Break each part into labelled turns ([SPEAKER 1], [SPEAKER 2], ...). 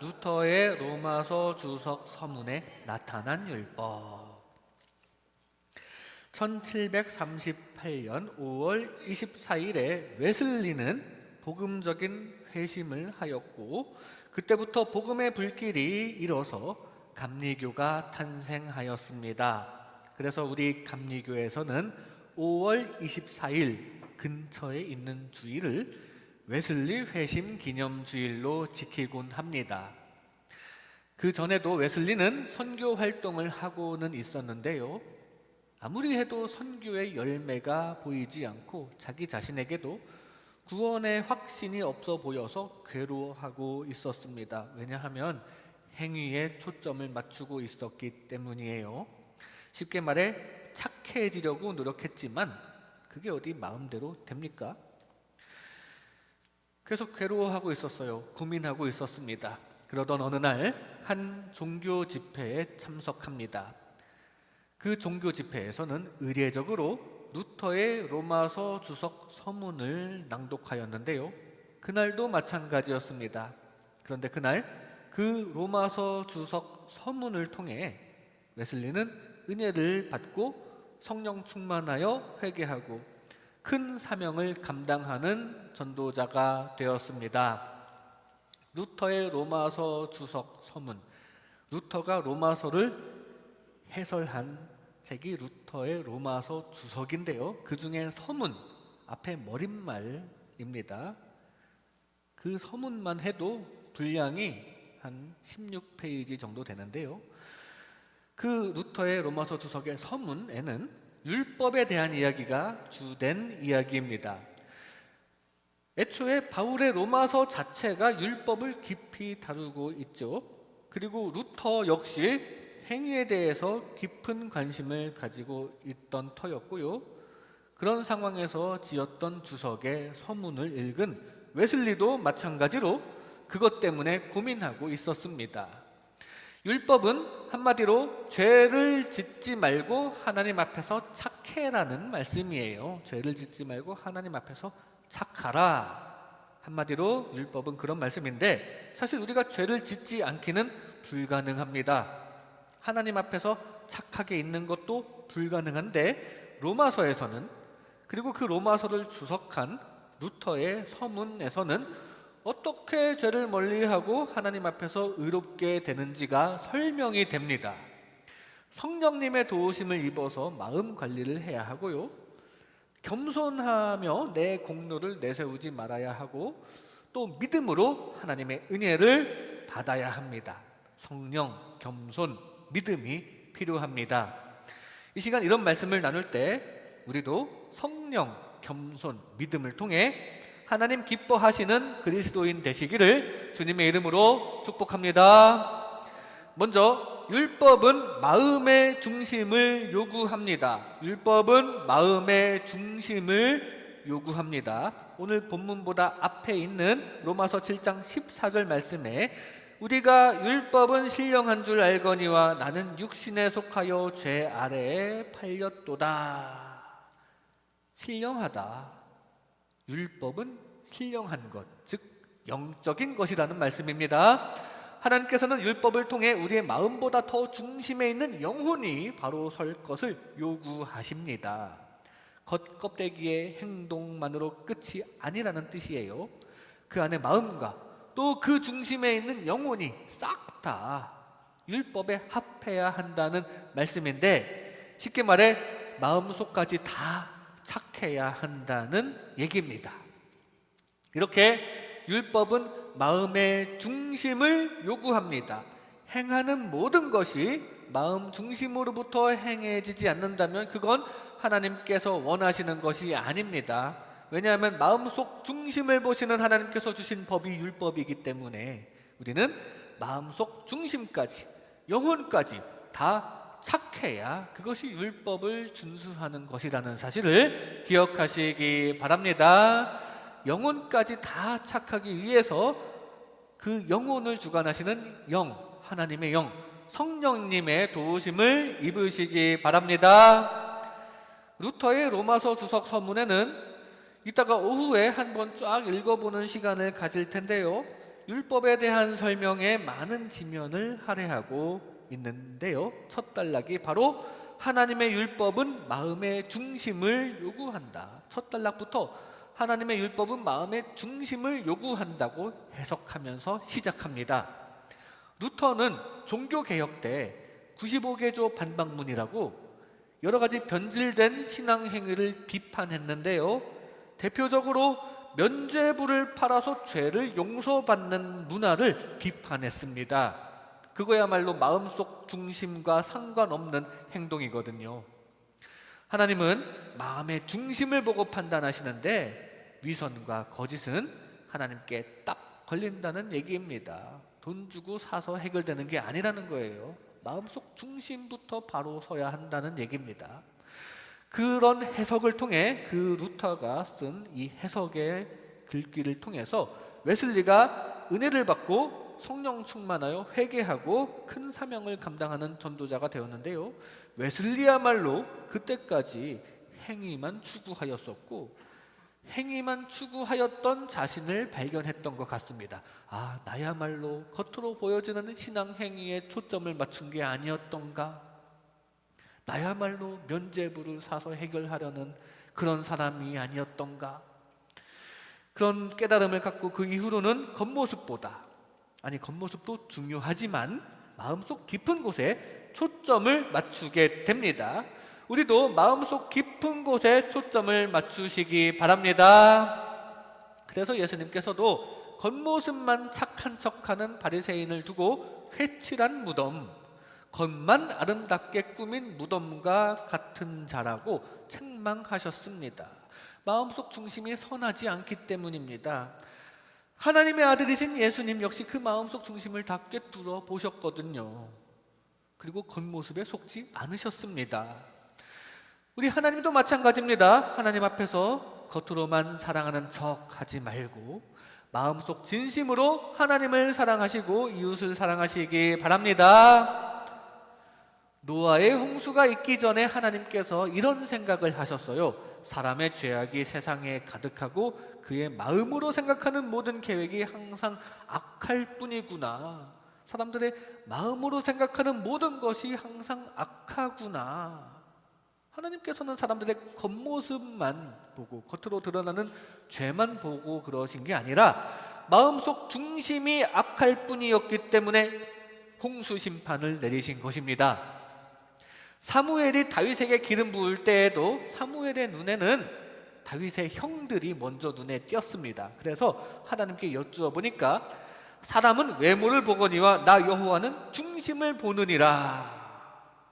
[SPEAKER 1] 루터의 로마서 주석 서문에 나타난 율법. 1738년 5월 24일에 웨슬리는 복음적인 회심을 하였고 그때부터 복음의 불길이 일어서 감리교가 탄생하였습니다. 그래서 우리 감리교에서는 5월 24일 근처에 있는 주일을 웨슬리 회심 기념 주일로 지키곤 합니다. 그 전에도 웨슬리는 선교 활동을 하고는 있었는데요. 아무리 해도 선교의 열매가 보이지 않고 자기 자신에게도 구원의 확신이 없어 보여서 괴로워하고 있었습니다. 왜냐하면 행위에 초점을 맞추고 있었기 때문이에요. 쉽게 말해 착해지려고 노력했지만 그게 어디 마음대로 됩니까? 계속 괴로워하고 있었어요. 고민하고 있었습니다. 그러던 어느 날 한 종교 집회에 참석합니다. 그 종교 집회에서는 의례적으로 루터의 로마서 주석 서문을 낭독하였는데요. 그날도 마찬가지였습니다. 그런데 그날 그 로마서 주석 서문을 통해 웨슬리는 은혜를 받고 성령 충만하여 회개하고 큰 사명을 감당하는 전도자가 되었습니다. 루터의 로마서 주석 서문. 루터가 로마서를 해설한 책이 루터의 로마서 주석인데요. 그 중에 서문 앞에 머릿말입니다. 그 서문만 해도 분량이 한 16페이지 정도 되는데요. 그 루터의 로마서 주석의 서문에는 율법에 대한 이야기가 주된 이야기입니다. 애초에 바울의 로마서 자체가 율법을 깊이 다루고 있죠. 그리고 루터 역시 행위에 대해서 깊은 관심을 가지고 있던 터였고요. 그런 상황에서 지었던 주석의 서문을 읽은 웨슬리도 마찬가지로 그것 때문에 고민하고 있었습니다. 율법은 한마디로 죄를 짓지 말고 하나님 앞에서 착해라는 말씀이에요. 죄를 짓지 말고 하나님 앞에서 착하라. 한마디로 율법은 그런 말씀인데 사실 우리가 죄를 짓지 않기는 불가능합니다. 하나님 앞에서 착하게 있는 것도 불가능한데 로마서에서는 그리고 그 로마서를 주석한 루터의 서문에서는 어떻게 죄를 멀리하고 하나님 앞에서 의롭게 되는지가 설명이 됩니다. 성령님의 도우심을 입어서 마음 관리를 해야 하고요. 겸손하며 내 공로를 내세우지 말아야 하고 또 믿음으로 하나님의 은혜를 받아야 합니다. 성령, 겸손, 믿음이 필요합니다. 이 시간 이런 말씀을 나눌 때 우리도 성령, 겸손, 믿음을 통해 하나님 기뻐하시는 그리스도인 되시기를 주님의 이름으로 축복합니다. 먼저 율법은 마음의 중심을 요구합니다. 율법은 마음의 중심을 요구합니다. 오늘 본문보다 앞에 있는 로마서 7장 14절 말씀에 우리가 율법은 신령한 줄 알거니와 나는 육신에 속하여 죄 아래에 팔렸도다. 신령하다. 율법은 신령한 것, 즉 영적인 것이라는 말씀입니다. 하나님께서는 율법을 통해 우리의 마음보다 더 중심에 있는 영혼이 바로 설 것을 요구하십니다. 겉껍데기의 행동만으로 끝이 아니라는 뜻이에요. 그 안에 마음과 또 그 중심에 있는 영혼이 싹 다 율법에 합해야 한다는 말씀인데 쉽게 말해 마음속까지 다 착해야 한다는 얘기입니다. 이렇게 율법은 마음의 중심을 요구합니다. 행하는 모든 것이 마음 중심으로부터 행해지지 않는다면 그건 하나님께서 원하시는 것이 아닙니다. 왜냐하면 마음속 중심을 보시는 하나님께서 주신 법이 율법이기 때문에 우리는 마음속 중심까지 영혼까지 다 착해야 그것이 율법을 준수하는 것이라는 사실을 기억하시기 바랍니다. 영혼까지 다 착하기 위해서 그 영혼을 주관하시는 영, 하나님의 영, 성령님의 도우심을 입으시기 바랍니다. 루터의 로마서 주석 서문에는 이따가 오후에 한번 쫙 읽어보는 시간을 가질 텐데요. 율법에 대한 설명에 많은 지면을 할애하고 있는데요. 첫 단락이 바로 하나님의 율법은 마음의 중심을 요구한다. 첫 단락부터 하나님의 율법은 마음의 중심을 요구한다고 해석하면서 시작합니다. 루터는 종교 개혁 때 95개조 반박문이라고 여러 가지 변질된 신앙 행위를 비판했는데요. 대표적으로 면죄부를 팔아서 죄를 용서받는 문화를 비판했습니다. 그거야말로 마음속 중심과 상관없는 행동이거든요. 하나님은 마음의 중심을 보고 판단하시는데 위선과 거짓은 하나님께 딱 걸린다는 얘기입니다. 돈 주고 사서 해결되는 게 아니라는 거예요. 마음속 중심부터 바로 서야 한다는 얘기입니다. 그런 해석을 통해 그 루터가 쓴 이 해석의 글귀를 통해서 웨슬리가 은혜를 받고 성령 충만하여 회개하고 큰 사명을 감당하는 전도자가 되었는데요. 웨슬리야말로 그때까지 행위만 추구하였었고 행위만 추구하였던 자신을 발견했던 것 같습니다. 아, 나야말로 겉으로 보여지는 신앙 행위에 초점을 맞춘 게 아니었던가? 나야말로 면죄부를 사서 해결하려는 그런 사람이 아니었던가? 그런 깨달음을 갖고 그 이후로는 겉모습보다 아니 겉모습도 중요하지만 마음속 깊은 곳에 초점을 맞추게 됩니다. 우리도 마음속 깊은 곳에 초점을 맞추시기 바랍니다. 그래서 예수님께서도 겉모습만 착한 척하는 바리새인을 두고 회칠한 무덤, 겉만 아름답게 꾸민 무덤과 같은 자라고 책망하셨습니다. 마음속 중심이 선하지 않기 때문입니다. 하나님의 아들이신 예수님 역시 그 마음속 중심을 다 꿰뚫어 보셨거든요. 그리고 겉모습에 속지 않으셨습니다. 우리 하나님도 마찬가지입니다. 하나님 앞에서 겉으로만 사랑하는 척 하지 말고 마음속 진심으로 하나님을 사랑하시고 이웃을 사랑하시기 바랍니다. 노아의 홍수가 있기 전에 하나님께서 이런 생각을 하셨어요. 사람의 죄악이 세상에 가득하고 그의 마음으로 생각하는 모든 계획이 항상 악할 뿐이구나. 사람들의 마음으로 생각하는 모든 것이 항상 악하구나. 하나님께서는 사람들의 겉모습만 보고 겉으로 드러나는 죄만 보고 그러신 게 아니라 마음속 중심이 악할 뿐이었기 때문에 홍수 심판을 내리신 것입니다. 사무엘이 다윗에게 기름 부을 때에도 사무엘의 눈에는 다윗의 형들이 먼저 눈에 띄었습니다. 그래서 하나님께 여쭈어 보니까 사람은 외모를 보거니와 나 여호와는 중심을 보느니라.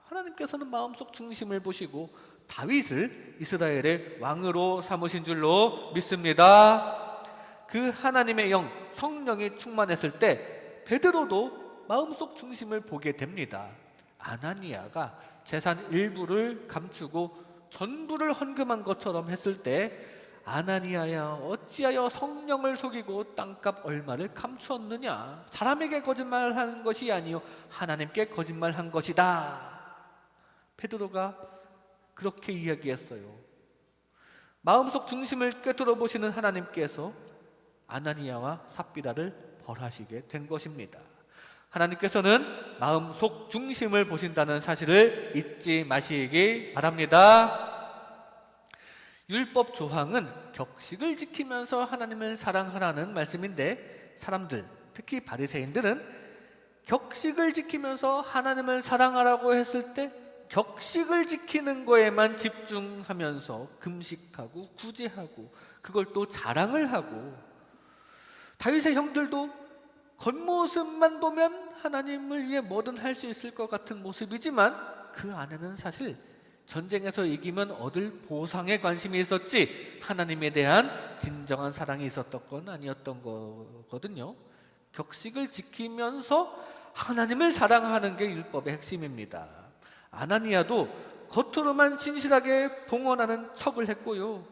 [SPEAKER 1] 하나님께서는 마음속 중심을 보시고 다윗을 이스라엘의 왕으로 삼으신 줄로 믿습니다. 그 하나님의 영 성령이 충만했을 때 베드로도 마음속 중심을 보게 됩니다. 아나니아가 재산 일부를 감추고 전부를 헌금한 것처럼 했을 때 아나니아야 어찌하여 성령을 속이고 땅값 얼마를 감추었느냐? 사람에게 거짓말한 것이 아니요 하나님께 거짓말한 것이다. 베드로가 그렇게 이야기했어요. 마음속 중심을 꿰뚫어 보시는 하나님께서 아나니아와 삽비라를 벌하시게 된 것입니다 하나님께서는 마음속 중심을 보신다는 사실을 잊지 마시기 바랍니다. 율법 조항은 격식을 지키면서 하나님을 사랑하라는 말씀인데 사람들, 특히 바리새인들은 격식을 지키면서 하나님을 사랑하라고 했을 때 격식을 지키는 거에만 집중하면서 금식하고 구제하고 그걸 또 자랑을 하고 다윗의 형들도 겉모습만 보면 하나님을 위해 뭐든 할 수 있을 것 같은 모습이지만 그 안에는 사실 전쟁에서 이기면 얻을 보상에 관심이 있었지 하나님에 대한 진정한 사랑이 있었던 건 아니었던 거거든요. 격식을 지키면서 하나님을 사랑하는 게 율법의 핵심입니다. 아나니아도 겉으로만 진실하게 봉헌하는 척을 했고요.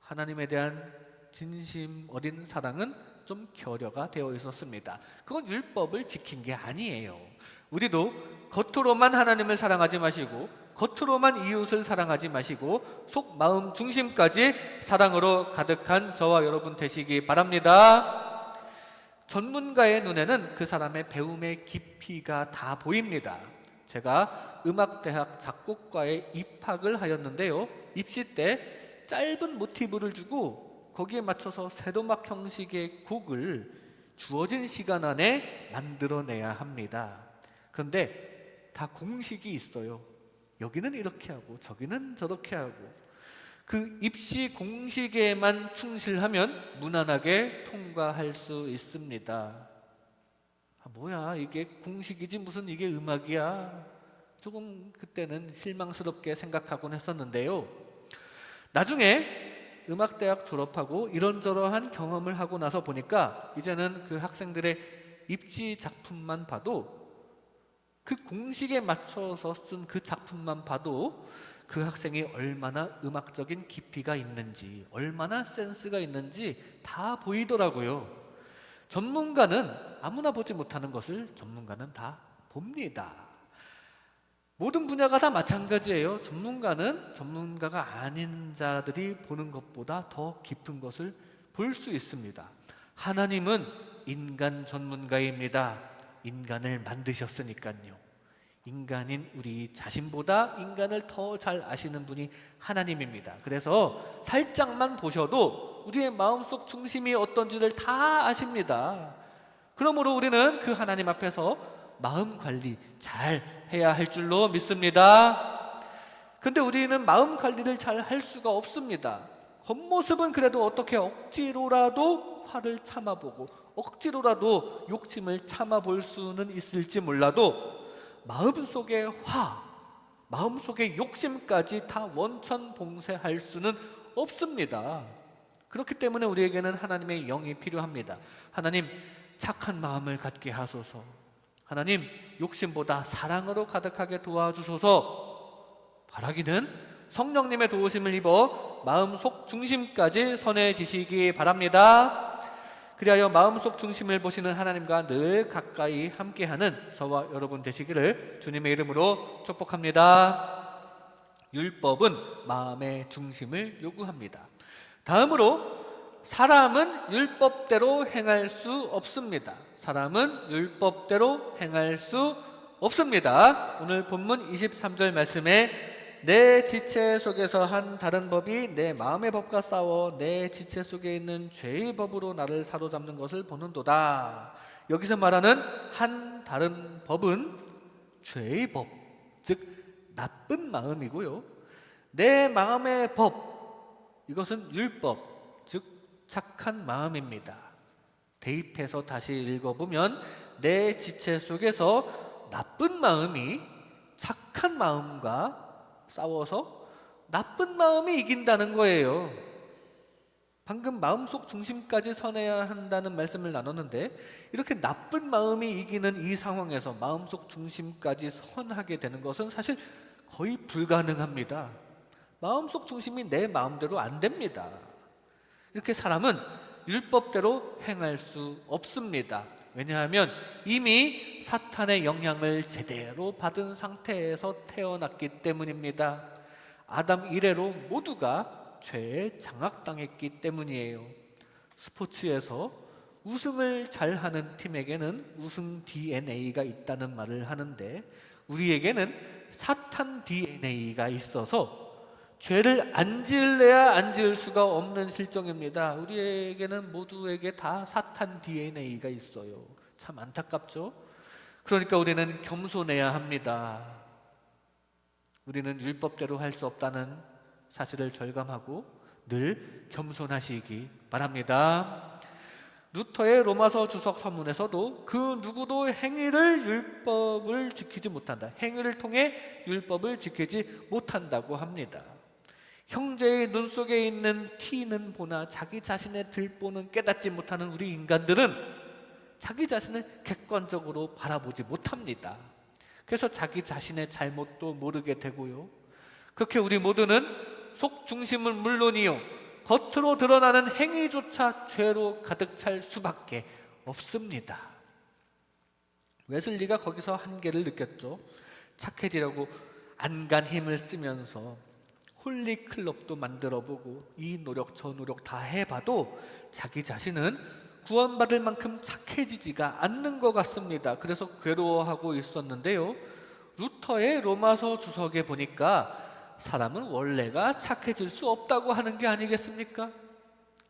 [SPEAKER 1] 하나님에 대한 진심 어린 사랑은 좀 결여가 되어 있었습니다. 그건 율법을 지킨 게 아니에요. 우리도 겉으로만 하나님을 사랑하지 마시고 겉으로만 이웃을 사랑하지 마시고 속 마음 중심까지 사랑으로 가득한 저와 여러분 되시기 바랍니다. 전문가의 눈에는 그 사람의 배움의 깊이가 다 보입니다. 제가 음악대학 작곡과에 입학을 하였는데요. 입시 때 짧은 모티브를 주고 거기에 맞춰서 세도막 형식의 곡을 주어진 시간 안에 만들어내야 합니다. 그런데 다 공식이 있어요. 여기는 이렇게 하고 저기는 저렇게 하고 그 입시 공식에만 충실하면 무난하게 통과할 수 있습니다. 아, 뭐야 이게 공식이지 무슨 이게 음악이야? 조금 그때는 실망스럽게 생각하곤 했었는데요. 나중에 음악대학 졸업하고 이런저런한 경험을 하고 나서 보니까 이제는 그 학생들의 입시 작품만 봐도 그 공식에 맞춰서 쓴 그 작품만 봐도 그 학생이 얼마나 음악적인 깊이가 있는지, 얼마나 센스가 있는지 다 보이더라고요. 전문가는 아무나 보지 못하는 것을 전문가는 다 봅니다. 모든 분야가 다 마찬가지예요. 전문가는 전문가가 아닌 자들이 보는 것보다 더 깊은 것을 볼 수 있습니다. 하나님은 인간 전문가입니다. 인간을 만드셨으니까요. 인간인 우리 자신보다 인간을 더 잘 아시는 분이 하나님입니다. 그래서 살짝만 보셔도 우리의 마음속 중심이 어떤지를 다 아십니다. 그러므로 우리는 그 하나님 앞에서 마음 관리 잘 해야 할 줄로 믿습니다. 근데 우리는 마음 관리를 잘 할 수가 없습니다. 겉모습은 그래도 어떻게 억지로라도 화를 참아보고 억지로라도 욕심을 참아볼 수는 있을지 몰라도 마음속의 화, 마음속의 욕심까지 다 원천 봉쇄할 수는 없습니다. 그렇기 때문에 우리에게는 하나님의 영이 필요합니다. 하나님 착한 마음을 갖게 하소서. 하나님 욕심보다 사랑으로 가득하게 도와주소서. 바라기는 성령님의 도우심을 입어 마음속 중심까지 선해지시기 바랍니다. 그리하여 마음속 중심을 보시는 하나님과 늘 가까이 함께하는 저와 여러분 되시기를 주님의 이름으로 축복합니다. 율법은 마음의 중심을 요구합니다. 다음으로 사람은 율법대로 행할 수 없습니다. 사람은 율법대로 행할 수 없습니다. 오늘 본문 23절 말씀에 내 지체 속에서 한 다른 법이 내 마음의 법과 싸워 내 지체 속에 있는 죄의 법으로 나를 사로잡는 것을 보는도다. 여기서 말하는 한 다른 법은 죄의 법, 즉 나쁜 마음이고요. 내 마음의 법, 이것은 율법, 즉 착한 마음입니다. 대입해서 다시 읽어보면 내 지체 속에서 나쁜 마음이 착한 마음과 싸워서 나쁜 마음이 이긴다는 거예요. 방금 마음속 중심까지 선해야 한다는 말씀을 나눴는데 이렇게 나쁜 마음이 이기는 이 상황에서 마음속 중심까지 선하게 되는 것은 사실 거의 불가능합니다. 마음속 중심이 내 마음대로 안 됩니다. 이렇게 사람은 율법대로 행할 수 없습니다. 왜냐하면 이미 사탄의 영향을 제대로 받은 상태에서 태어났기 때문입니다. 아담 이래로 모두가 죄에 장악당했기 때문이에요. 스포츠에서 우승을 잘하는 팀에게는 우승 DNA가 있다는 말을 하는데 우리에게는 사탄 DNA가 있어서 죄를 안 지을래야 안 지을 수가 없는 실정입니다. 우리에게는 모두에게 다 사탄 DNA가 있어요. 참 안타깝죠? 그러니까 우리는 겸손해야 합니다. 우리는 율법대로 할 수 없다는 사실을 절감하고 늘 겸손하시기 바랍니다. 루터의 로마서 주석 서문에서도 그 누구도 행위를 율법을 지키지 못한다. 행위를 통해 율법을 지키지 못한다고 합니다. 형제의 눈 속에 있는 티는 보나 자기 자신의 들보는 깨닫지 못하는 우리 인간들은 자기 자신을 객관적으로 바라보지 못합니다. 그래서 자기 자신의 잘못도 모르게 되고요. 그렇게 우리 모두는 속 중심은 물론이요. 겉으로 드러나는 행위조차 죄로 가득 찰 수밖에 없습니다. 웨슬리가 거기서 한계를 느꼈죠. 착해지려고 안간 힘을 쓰면서 홀리 클럽도 만들어 보고 이 노력 저 노력 다 해봐도 자기 자신은 구원받을 만큼 착해지지가 않는 것 같습니다. 그래서 괴로워하고 있었는데요. 루터의 로마서 주석에 보니까 사람은 원래가 착해질 수 없다고 하는 게 아니겠습니까?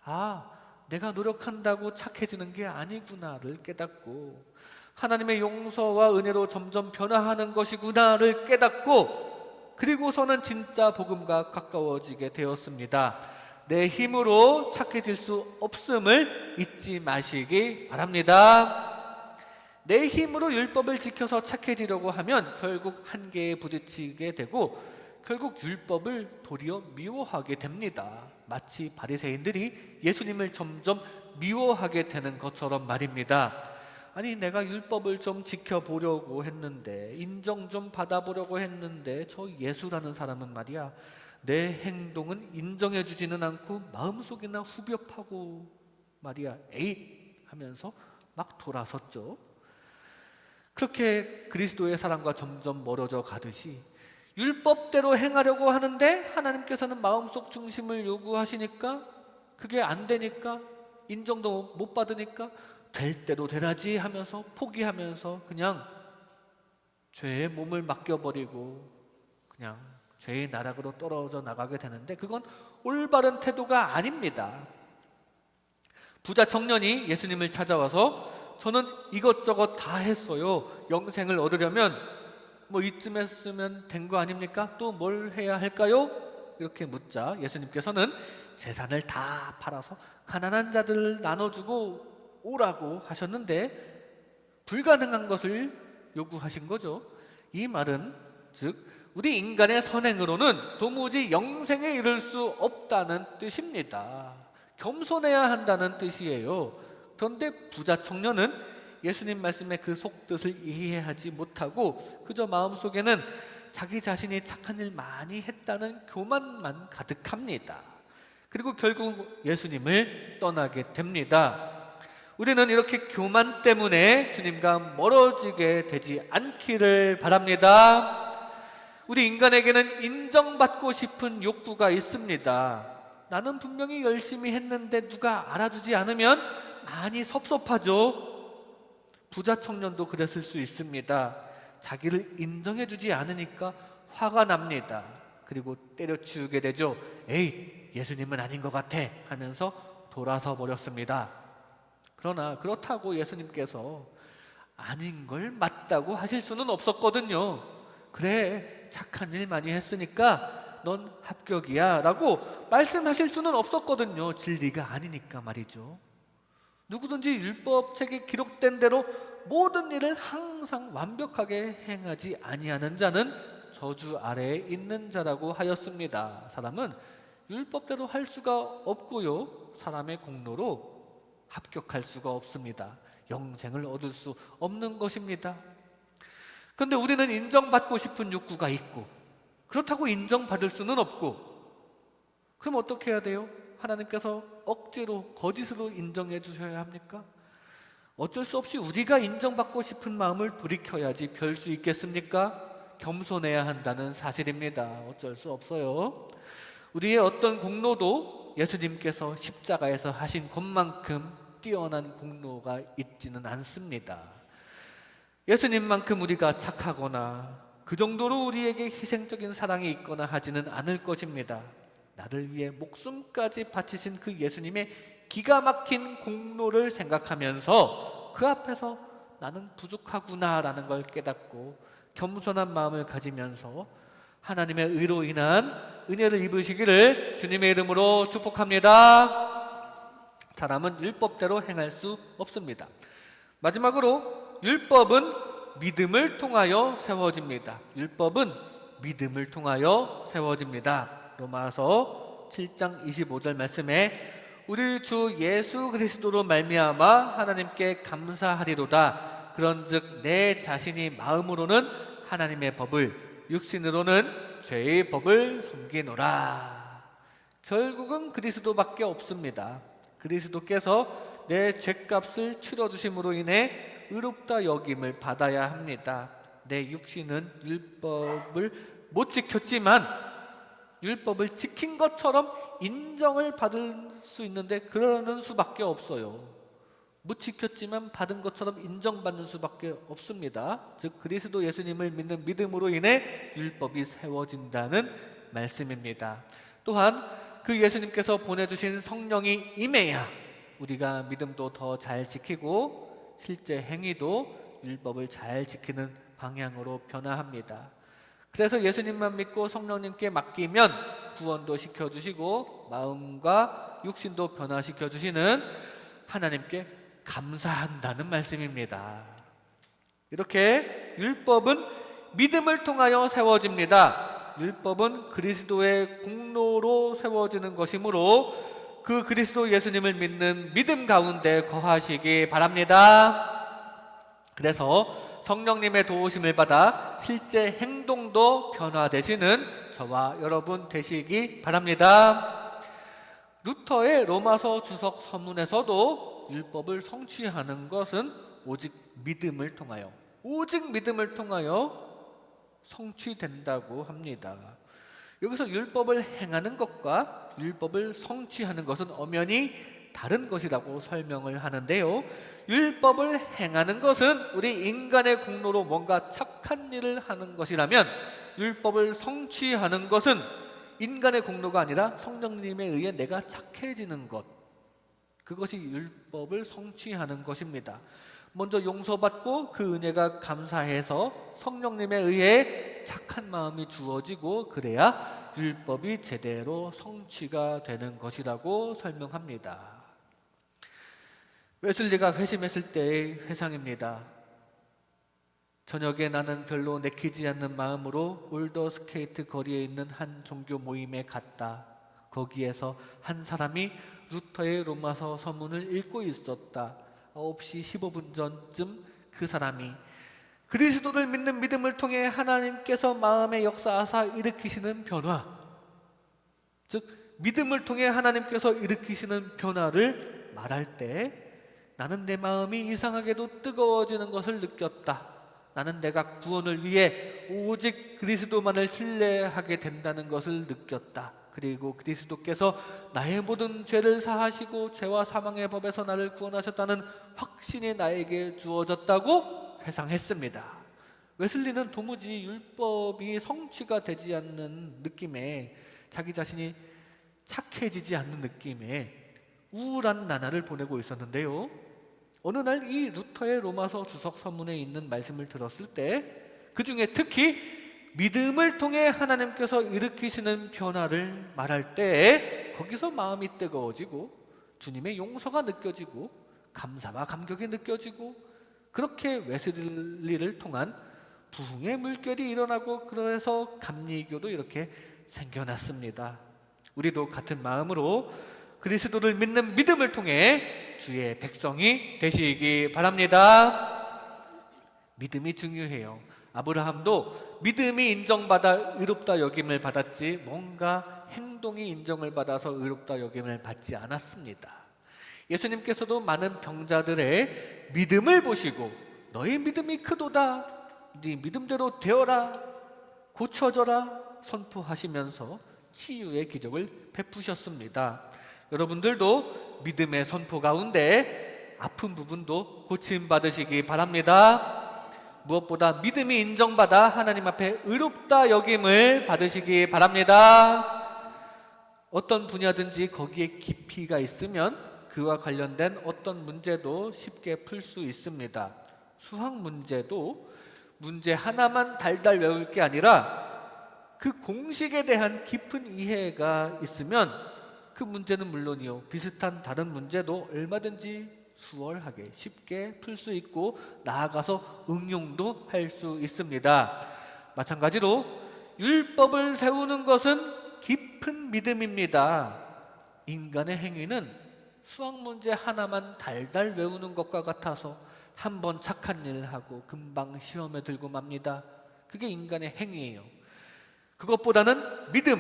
[SPEAKER 1] 아, 내가 노력한다고 착해지는 게 아니구나를 깨닫고 하나님의 용서와 은혜로 점점 변화하는 것이구나를 깨닫고 그리고서는 진짜 복음과 가까워지게 되었습니다. 내 힘으로 착해질 수 없음을 잊지 마시기 바랍니다. 내 힘으로 율법을 지켜서 착해지려고 하면 결국 한계에 부딪히게 되고 결국 율법을 도리어 미워하게 됩니다. 마치 바리새인들이 예수님을 점점 미워하게 되는 것처럼 말입니다. 아니 내가 율법을 좀 지켜보려고 했는데 인정 좀 받아보려고 했는데 저 예수라는 사람은 말이야 내 행동은 인정해주지는 않고 마음속이나 후벼파고 말이야 에잇 하면서 막 돌아섰죠. 그렇게 그리스도의 사랑과 점점 멀어져 가듯이 율법대로 행하려고 하는데 하나님께서는 마음속 중심을 요구하시니까 그게 안 되니까 인정도 못 받으니까 될 대로 되라지 하면서 포기하면서 그냥 죄의 몸을 맡겨버리고 그냥 죄의 나락으로 떨어져 나가게 되는데 그건 올바른 태도가 아닙니다. 부자 청년이 예수님을 찾아와서 저는 이것저것 다 했어요. 영생을 얻으려면 뭐 이쯤 했으면 된 거 아닙니까? 또 뭘 해야 할까요? 이렇게 묻자 예수님께서는 재산을 다 팔아서 가난한 자들 나눠주고 오라고 하셨는데 불가능한 것을 요구하신 거죠. 이 말은 즉 우리 인간의 선행으로는 도무지 영생에 이를 수 없다는 뜻입니다. 겸손해야 한다는 뜻이에요. 그런데 부자 청년은 예수님 말씀의 그 속뜻을 이해하지 못하고 그저 마음속에는 자기 자신이 착한 일 많이 했다는 교만만 가득합니다. 그리고 결국 예수님을 떠나게 됩니다. 우리는 이렇게 교만 때문에 주님과 멀어지게 되지 않기를 바랍니다. 우리 인간에게는 인정받고 싶은 욕구가 있습니다. 나는 분명히 열심히 했는데 누가 알아주지 않으면 많이 섭섭하죠. 부자 청년도 그랬을 수 있습니다. 자기를 인정해주지 않으니까 화가 납니다. 그리고 때려치우게 되죠. 에이, 예수님은 아닌 것 같아 하면서 돌아서 버렸습니다. 그러나 그렇다고 예수님께서 아닌 걸 맞다고 하실 수는 없었거든요. 그래, 착한 일 많이 했으니까 넌 합격이야 라고 말씀하실 수는 없었거든요. 진리가 아니니까 말이죠. 누구든지 율법책에 기록된 대로 모든 일을 항상 완벽하게 행하지 아니하는 자는 저주 아래에 있는 자라고 하였습니다. 사람은 율법대로 할 수가 없고요. 사람의 공로로 합격할 수가 없습니다. 영생을 얻을 수 없는 것입니다. 그런데 우리는 인정받고 싶은 욕구가 있고 그렇다고 인정받을 수는 없고 그럼 어떻게 해야 돼요? 하나님께서 억지로 거짓으로 인정해 주셔야 합니까? 어쩔 수 없이 우리가 인정받고 싶은 마음을 돌이켜야지 별 수 있겠습니까? 겸손해야 한다는 사실입니다. 어쩔 수 없어요. 우리의 어떤 공로도 예수님께서 십자가에서 하신 것만큼 뛰어난 공로가 있지는 않습니다. 예수님만큼 우리가 착하거나 그 정도로 우리에게 희생적인 사랑이 있거나 하지는 않을 것입니다. 나를 위해 목숨까지 바치신 그 예수님의 기가 막힌 공로를 생각하면서 그 앞에서 나는 부족하구나라는 걸 깨닫고 겸손한 마음을 가지면서 하나님의 의로 인한 은혜를 입으시기를 주님의 이름으로 축복합니다. 사람은 율법대로 행할 수 없습니다. 마지막으로 율법은 믿음을 통하여 세워집니다. 율법은 믿음을 통하여 세워집니다. 로마서 7장 25절 말씀에 우리 주 예수 그리스도로 말미암아 하나님께 감사하리로다. 그런즉 내 자신이 마음으로는 하나님의 법을 육신으로는 죄의 법을 섬기노라. 결국은 그리스도밖에 없습니다. 그리스도께서 내 죄값을 치러 주심으로 인해 의롭다 여김을 받아야 합니다. 내 육신은 율법을 못 지켰지만 율법을 지킨 것처럼 인정을 받을 수 있는데 그러는 수밖에 없어요. 못 지켰지만 받은 것처럼 인정받는 수밖에 없습니다. 즉 그리스도 예수님을 믿는 믿음으로 인해 율법이 세워진다는 말씀입니다. 또한 그 예수님께서 보내주신 성령이 임해야 우리가 믿음도 더 잘 지키고 실제 행위도 율법을 잘 지키는 방향으로 변화합니다. 그래서 예수님만 믿고 성령님께 맡기면 구원도 시켜주시고 마음과 육신도 변화시켜 주시는 하나님께 감사한다는 말씀입니다. 이렇게 율법은 믿음을 통하여 세워집니다. 율법은 그리스도의 공로로 세워지는 것이므로 그 그리스도 예수님을 믿는 믿음 가운데 거하시기 바랍니다. 그래서 성령님의 도우심을 받아 실제 행동도 변화되시는 저와 여러분 되시기 바랍니다. 루터의 로마서 주석 서문에서도 율법을 성취하는 것은 오직 믿음을 통하여 오직 믿음을 통하여 성취된다고 합니다. 여기서 율법을 행하는 것과 율법을 성취하는 것은 엄연히 다른 것이라고 설명을 하는데요. 율법을 행하는 것은 우리 인간의 공로로 뭔가 착한 일을 하는 것이라면 율법을 성취하는 것은 인간의 공로가 아니라 성령님에 의해 내가 착해지는 것. 그것이 율법을 성취하는 것입니다. 먼저 용서받고 그 은혜가 감사해서 성령님에 의해 착한 마음이 주어지고 그래야 율법이 제대로 성취가 되는 것이라고 설명합니다. 웨슬리가 회심했을 때의 회상입니다. 저녁에 나는 별로 내키지 않는 마음으로 올더 스케이트 거리에 있는 한 종교 모임에 갔다. 거기에서 한 사람이 루터의 로마서 서문을 읽고 있었다. 9시 15분 전쯤 그 사람이 그리스도를 믿는 믿음을 통해 하나님께서 마음의 역사하사 일으키시는 변화, 즉 믿음을 통해 하나님께서 일으키시는 변화를 말할 때 나는 내 마음이 이상하게도 뜨거워지는 것을 느꼈다. 나는 내가 구원을 위해 오직 그리스도만을 신뢰하게 된다는 것을 느꼈다. 그리고 그리스도께서 나의 모든 죄를 사하시고 죄와 사망의 법에서 나를 구원하셨다는 확신이 나에게 주어졌다고 회상했습니다. 웨슬리는 도무지 율법이 성취가 되지 않는 느낌에 자기 자신이 착해지지 않는 느낌에 우울한 나날을 보내고 있었는데요. 어느 날 이 루터의 로마서 주석 서문에 있는 말씀을 들었을 때 그 중에 특히 믿음을 통해 하나님께서 일으키시는 변화를 말할 때 거기서 마음이 뜨거워지고 주님의 용서가 느껴지고 감사와 감격이 느껴지고 그렇게 웨슬리를 통한 부흥의 물결이 일어나고 그래서 감리교도 이렇게 생겨났습니다. 우리도 같은 마음으로 그리스도를 믿는 믿음을 통해 주의 백성이 되시기 바랍니다. 믿음이 중요해요. 아브라함도 믿음이 인정받아 의롭다 여김을 받았지 뭔가 행동이 인정을 받아서 의롭다 여김을 받지 않았습니다. 예수님께서도 많은 병자들의 믿음을 보시고 너희 믿음이 크도다. 네 믿음대로 되어라. 고쳐져라. 선포하시면서 치유의 기적을 베푸셨습니다. 여러분들도 믿음의 선포 가운데 아픈 부분도 고침 받으시기 바랍니다. 무엇보다 믿음이 인정받아 하나님 앞에 의롭다 여김을 받으시기 바랍니다. 어떤 분야든지 거기에 깊이가 있으면 그와 관련된 어떤 문제도 쉽게 풀 수 있습니다. 수학 문제도 문제 하나만 달달 외울 게 아니라 그 공식에 대한 깊은 이해가 있으면 그 문제는 물론이요. 비슷한 다른 문제도 얼마든지 수월하게 쉽게 풀 수 있고 나아가서 응용도 할 수 있습니다. 마찬가지로 율법을 세우는 것은 깊은 믿음입니다. 인간의 행위는 수학 문제 하나만 달달 외우는 것과 같아서 한 번 착한 일 하고 금방 시험에 들고 맙니다. 그게 인간의 행위예요. 그것보다는 믿음,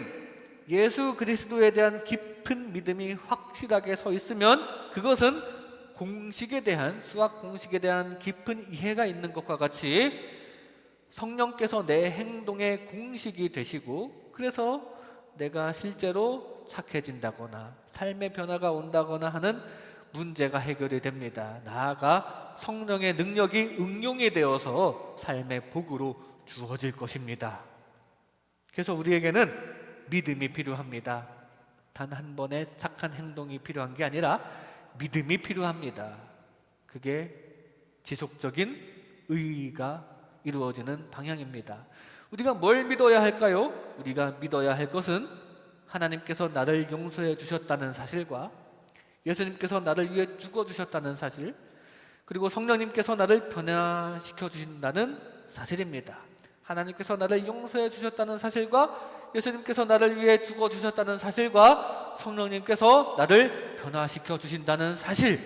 [SPEAKER 1] 예수 그리스도에 대한 깊은 믿음이 확실하게 서 있으면 그것은 공식에 대한 수학 공식에 대한 깊은 이해가 있는 것과 같이 성령께서 내 행동의 공식이 되시고 그래서 내가 실제로 착해진다거나 삶의 변화가 온다거나 하는 문제가 해결이 됩니다. 나아가 성령의 능력이 응용이 되어서 삶의 복으로 주어질 것입니다. 그래서 우리에게는 믿음이 필요합니다. 단 한 번의 착한 행동이 필요한 게 아니라 믿음이 필요합니다. 그게 지속적인 의의가 이루어지는 방향입니다. 우리가 뭘 믿어야 할까요? 우리가 믿어야 할 것은 하나님께서 나를 용서해 주셨다는 사실과 예수님께서 나를 위해 죽어 주셨다는 사실, 그리고 성령님께서 나를 변화시켜 주신다는 사실입니다. 하나님께서 나를 용서해 주셨다는 사실과 예수님께서 나를 위해 죽어 주셨다는 사실과 성령님께서 나를 변화시켜 주신다는 사실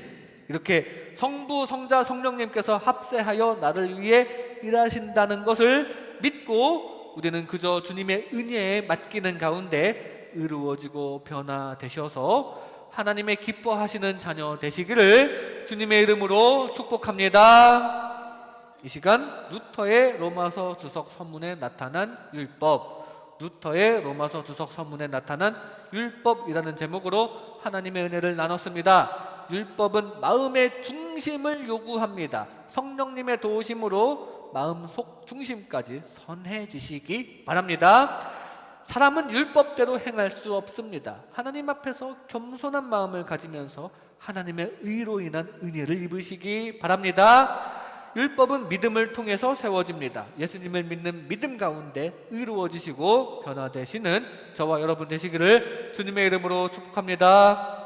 [SPEAKER 1] 이렇게 성부 성자 성령님께서 합세하여 나를 위해 일하신다는 것을 믿고 우리는 그저 주님의 은혜에 맡기는 가운데 의로워지고 변화되셔서 하나님의 기뻐하시는 자녀 되시기를 주님의 이름으로 축복합니다. 이 시간 루터의 로마서 주석 서문에 나타난 율법, 루터의 로마서 주석 서문에 나타난 율법이라는 제목으로 하나님의 은혜를 나눴습니다. 율법은 마음의 중심을 요구합니다. 성령님의 도우심으로 마음 속 중심까지 선해지시기 바랍니다. 사람은 율법대로 행할 수 없습니다. 하나님 앞에서 겸손한 마음을 가지면서 하나님의 의로 인한 은혜를 입으시기 바랍니다. 율법은 믿음을 통해서 세워집니다. 예수님을 믿는 믿음 가운데 의로워지시고 변화되시는 저와 여러분 되시기를 주님의 이름으로 축복합니다.